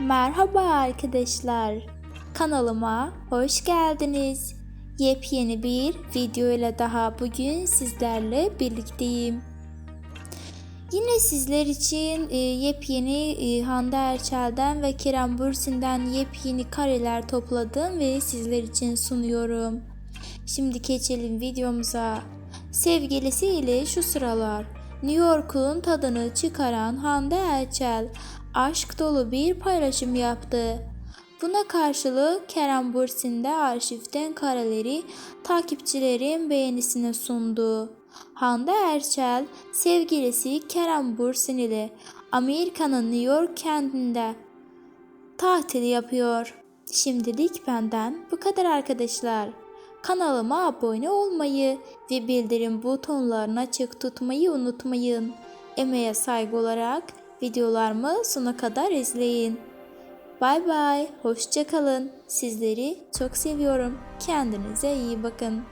Merhaba arkadaşlar. Kanalıma hoş geldiniz. Yepyeni bir video ile daha bugün sizlerle birlikteyim. Yine sizler için e, yepyeni e, Hande Erçel'den ve Kerem Bürsin'den yepyeni kareler topladım ve sizler için sunuyorum. Şimdi geçelim videomuza. Sevgilisiyle şu sıralar New York'un tadını çıkaran Hande Erçel aşk dolu bir paylaşım yaptı. Buna karşılık Kerem Bürsin de arşivden kareleri takipçilerin beğenisine sundu. Hande Erçel sevgilisi Kerem Bürsin ile Amerika'nın New York kentinde tatil yapıyor. Şimdilik benden bu kadar arkadaşlar. Kanalıma abone olmayı ve bildirim butonlarını açık tutmayı unutmayın. Emeğe saygı olarak videolarımı sona kadar izleyin. Bay bay, hoşça kalın. Sizleri çok seviyorum. Kendinize iyi bakın.